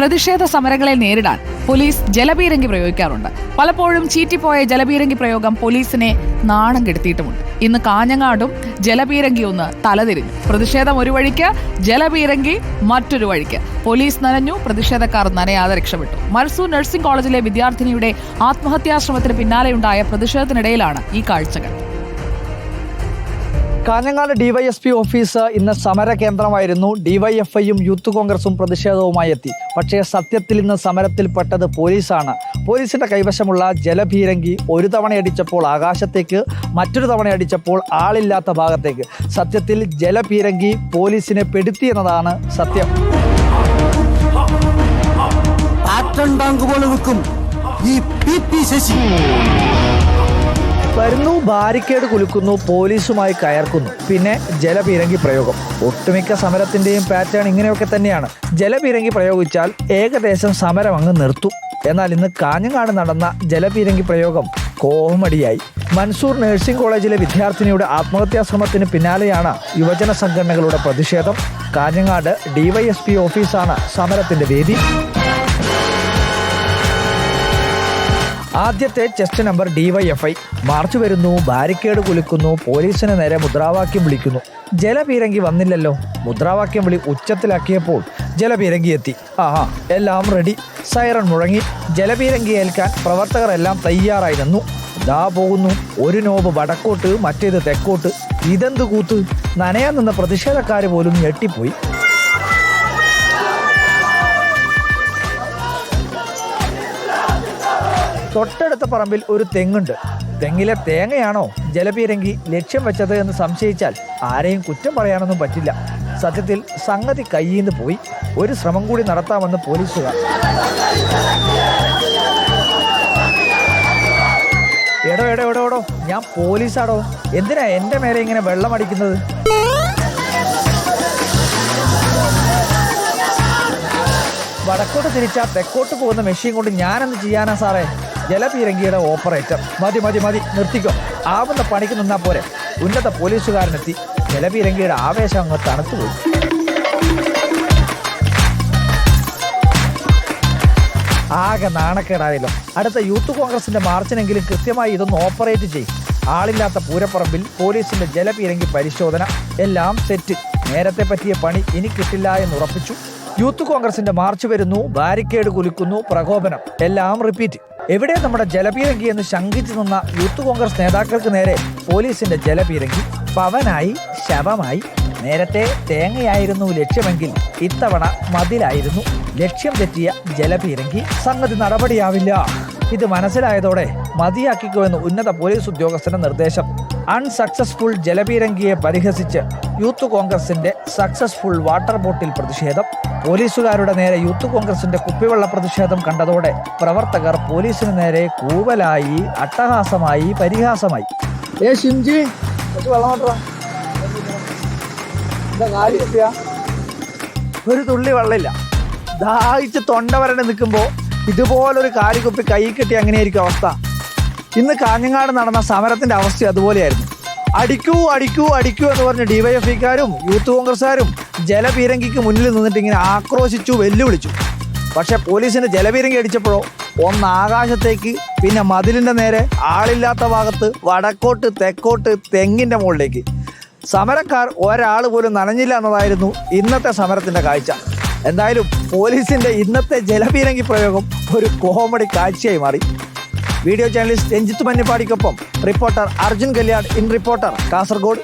പ്രതിഷേധ സമരങ്ങളെ നേരിടാൻ പോലീസ് ജലപീരങ്കി പ്രയോഗിക്കാറുണ്ട്. പലപ്പോഴും ചീറ്റിപ്പോയ ജലപീരങ്കി പ്രയോഗം പോലീസിനെ നാണം കെടുത്തിയിട്ടുമുണ്ട്. ഇന്ന് കാഞ്ഞങ്ങാടും ജലപീരങ്കി ഒന്ന് തലതിരിഞ്ഞു. പ്രതിഷേധം ഒരു വഴിക്ക് ജലപീരങ്കി മറ്റൊരു വഴിക്ക്. പോലീസ് നനഞ്ഞു പ്രതിഷേധക്കാർ നനയാതെ രക്ഷപ്പെട്ടു. മർസൂർ നഴ്സിംഗ് കോളേജിലെ വിദ്യാർത്ഥിനിയുടെ ആത്മഹത്യാശ്രമത്തിന് പിന്നാലെയുണ്ടായ പ്രതിഷേധത്തിനിടയിലാണ് ഈ കാഴ്ചകൾ. കാഞ്ഞങ്ങാട് ഡിവൈഎസ്പി ഓഫീസ് ഇന്ന് സമര കേന്ദ്രമായിരുന്നു ഡിവൈഎഫ്ഐയും യൂത്ത് കോൺഗ്രസും പ്രതിഷേധവുമായി എത്തി. പക്ഷേ സത്യത്തിൽ ഇന്ന് സമരത്തിൽപ്പെട്ടത് പോലീസാണ്. പോലീസിന്റെ കൈവശമുള്ള ജലഭീരങ്കി ഒരു തവണ അടിച്ചപ്പോൾ ആകാശത്തേക്ക് മറ്റൊരു തവണ അടിച്ചപ്പോൾ ആളില്ലാത്ത ഭാഗത്തേക്ക്. സത്യത്തിൽ ജലഭീരങ്കി പോലീസിനെ പെടുത്തിയെന്നതാണ് സത്യം. നിൽക്കും ഈ പി പി ശശി. വരുന്നു ബാരിക്കേഡ് കുലുക്കുന്നു പോലീസുമായി കയർക്കുന്നു. പിന്നെ ജലപീരങ്കി പ്രയോഗം. ഒട്ടുമിക്ക സമരത്തിന്റെയും പാറ്റേൺ ഇങ്ങനെയൊക്കെ തന്നെയാണ്. ജലപീരങ്കി പ്രയോഗിച്ചാൽ ഏകദേശം സമരം അങ്ങ് നിർത്തും. എന്നാൽ ഇന്ന് കാഞ്ഞങ്ങാട് നടന്ന ജലപീരങ്കി പ്രയോഗം കോമഡിയായി. മൻസൂർ നഴ്സിംഗ് കോളേജിലെ വിദ്യാർത്ഥിനിയുടെ ആത്മഹത്യാ ശ്രമത്തിന് പിന്നാലെയാണ് യുവജന സംഘടനകളുടെ പ്രതിഷേധം. കാഞ്ഞങ്ങാട് ഡിവൈഎസ്പി ഓഫീസാണ് സമരത്തിന്റെ വേദി. ആദ്യത്തെ ചെസ്റ്റ് നമ്പർ ഡിവൈഎഫ്ഐ മാർച്ച് വരുന്നു ബാരിക്കേഡ് കുലുക്കുന്നു പോലീസിന് നേരെ മുദ്രാവാക്യം വിളിക്കുന്നു. ജലപീരങ്കി വന്നില്ലല്ലോ. മുദ്രാവാക്യം വിളി ഉച്ചത്തിലാക്കിയപ്പോൾ ജലപീരങ്കി എത്തി ആഹാ എല്ലാം റെഡി സൈറൺ മുഴങ്ങി. ജലപീരങ്കി ഏൽക്കാൻ പ്രവർത്തകർ എല്ലാം തയ്യാറായി നിന്നു ദാ പോകുന്നു. ഒരു നോബ് വടക്കോട്ട് മറ്റേത് തെക്കോട്ട്. ഇതെന്ത് കൂത്ത്? നനയാൻ നിന്ന പ്രതിഷേധക്കാർ പോലും ഞെട്ടിപ്പോയി. തൊട്ടടുത്ത പറമ്പിൽ ഒരു തെങ്ങുണ്ട്. തെങ്ങിലെ തേങ്ങയാണോ ജലപീരങ്കി ലക്ഷ്യം വെച്ചത് എന്ന് സംശയിച്ചാൽ ആരെയും കുറ്റം പറയാനൊന്നും പറ്റില്ല. സത്യത്തിൽ സംഗതി കയ്യിന്ന് പോയി. ഒരു ശ്രമം കൂടി നടത്താമെന്ന് പോലീസുകാർ. എടോ എടോ എടോ എടോ ഞാൻ പോലീസാടോ? എന്തിനാ എന്റെ മേലെ ഇങ്ങനെ വെള്ളം അടിക്കുന്നത്? വടക്കോട്ട് തിരിച്ചാൽ തെക്കോട്ട് പോകുന്ന മെഷീൻ കൊണ്ട് ഞാനെന്ത് ചെയ്യാനാ സാറേ? ജലപീരങ്കിയുടെ ഓപ്പറേറ്റർ. മതി മതി മതി നിർത്തിക്കോ. ആവുന്ന പണിക്ക് നിന്നാ പോരെ. ഉന്നത പോലീസുകാരനെത്തി. ജലപീരങ്കിയുടെ ആവേശം അങ്ങ് തണുത്തുപോയി. ആകെ നാണക്കേടായല്ലോ. അടുത്ത യൂത്ത് കോൺഗ്രസിന്റെ മാർച്ചിനെങ്കിലും കൃത്യമായി ഇതൊന്ന് ഓപ്പറേറ്റ് ചെയ്യും. ആളില്ലാത്ത പൂരപ്പറമ്പിൽ പോലീസിന്റെ ജലപീരങ്കി പരിശോധന. എല്ലാം സെറ്റ് നേരത്തെ പറ്റിയ പണി ഇനി കിട്ടില്ല എന്ന് ഉറപ്പിച്ചു. യൂത്ത് കോൺഗ്രസിന്റെ മാർച്ച് വരുന്നു. ബാരിക്കേഡ് കുലുക്കുന്നു. പ്രകോപനം. എല്ലാം റിപ്പീറ്റ്. എവിടെ നമ്മുടെ ജലപീരങ്കി എന്ന് ശങ്കിച്ചു നിന്ന യൂത്ത് കോൺഗ്രസ് നേതാക്കൾക്ക് നേരെ പോലീസിന്റെ ജലപീരങ്കി. പവനായി ശവമായി നേരത്തെ തേങ്ങയായിരുന്നു ലക്ഷ്യമെങ്കിൽ ഇത്തവണ മതിലായിരുന്നു. ലക്ഷ്യം തെറ്റിയ ജലപീരങ്കി സംഗതി നടപടിയാവില്ല. ഇത് മനസ്സിലായതോടെ മതിയാക്കിക്കോ എന്ന് ഉന്നത പോലീസ് ഉദ്യോഗസ്ഥന്റെ നിർദ്ദേശം. അൺസക്സസ്ഫുൾ ജലപീരങ്കിയെ പരിഹസിച്ച് യൂത്ത് കോൺഗ്രസിന്റെ സക്സസ്ഫുൾ വാട്ടർ ബോട്ടിൽ പ്രതിഷേധം. പോലീസുകാരുടെ നേരെ യൂത്ത് കോൺഗ്രസിന്റെ കുപ്പിവെള്ള പ്രതിഷേധം കണ്ടതോടെ പ്രവർത്തകർ പോലീസിന് നേരെ കൂവലായി അട്ടഹാസമായി പരിഹാസമായി. ഏ ഷിംജി? ഒരു തുള്ളി വെള്ളമില്ല. ദാഹിച്ച് തൊണ്ട വരണ്ട് നിൽക്കുമ്പോൾ ഇതുപോലൊരു കാലിക്കുപ്പി കൈ കെട്ടി അങ്ങനെയായിരിക്കും അവസ്ഥ? ഇന്ന് കാഞ്ഞങ്ങാട് നടന്ന സമരത്തിന്റെ അവസ്ഥ അതുപോലെയായിരുന്നു. അടിക്കൂ അടിക്കൂ അടിക്കൂ എന്ന് പറഞ്ഞ് ഡിവൈഎഫ്ഇക്കാരും യൂത്ത് കോൺഗ്രസ്സുകാരും ജലപീരങ്കിക്ക് മുന്നിൽ നിന്നിട്ട് ഇങ്ങനെ ആക്രോശിച്ചു വെല്ലുവിളിച്ചു. പക്ഷെ പോലീസിന് ജലപീരങ്കി അടിച്ചപ്പോഴോ ഒന്ന് ആകാശത്തേക്ക് പിന്നെ മതിലിന്റെ നേരെ ആളില്ലാത്ത ഭാഗത്ത് വടക്കോട്ട് തെക്കോട്ട് തെങ്ങിന്റെ മുകളിലേക്ക്. സമരക്കാർ ഒരാൾ പോലും നനഞ്ഞില്ല എന്നതായിരുന്നു ഇന്നത്തെ സമരത്തിന്റെ കാഴ്ച. എന്തായാലും പോലീസിന്റെ ഇന്നത്തെ ജലപീരങ്കി പ്രയോഗം ഒരു കോമഡി കാഴ്ചയായി മാറി. Video journalist Ranjith മഞ്ഞപ്പാടിക്കൊപ്പം reporter Arjun Kalyan in reporter Kasaragod.